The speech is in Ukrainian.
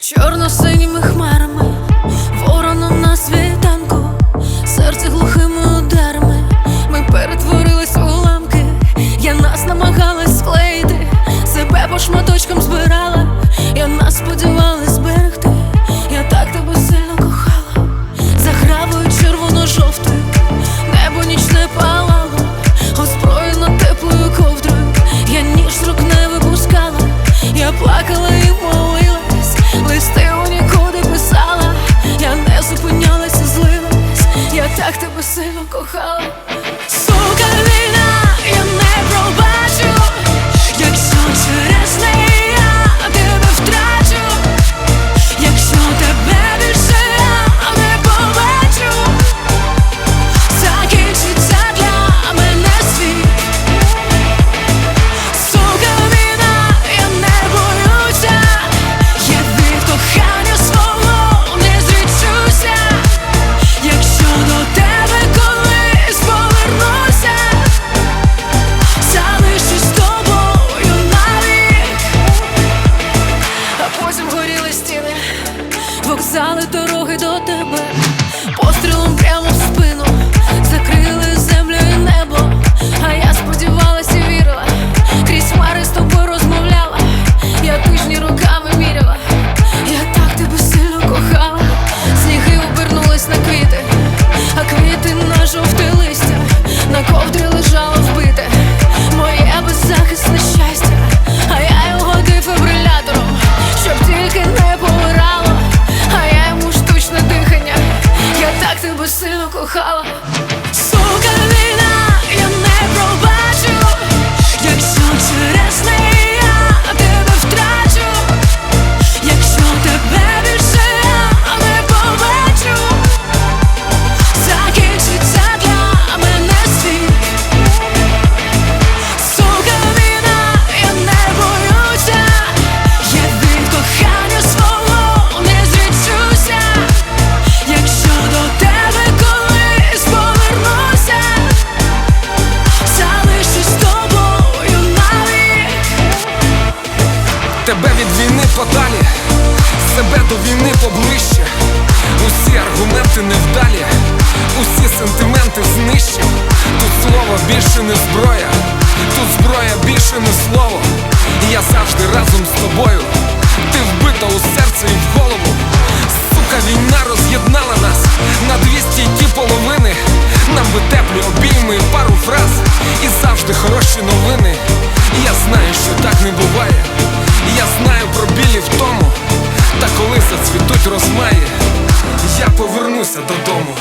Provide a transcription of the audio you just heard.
Чорно-синіми хмарами вокзали, дороги до тебе. поближче, усі аргументи невдалі, усі сентименти знищив. Тут слово більше не зброя, тут зброя більше не слово. Я завжди разом з тобою. Ти вбита у серце і в голову. Сука, війна роз'єднала нас на дві стійкі половини. Нам би теплі обійми і пару фраз, і завжди хороші новини. Я знаю, що так не буває. Я знаю про білі в тому. Та коли зацвітуть розмаї, я повернуся додому.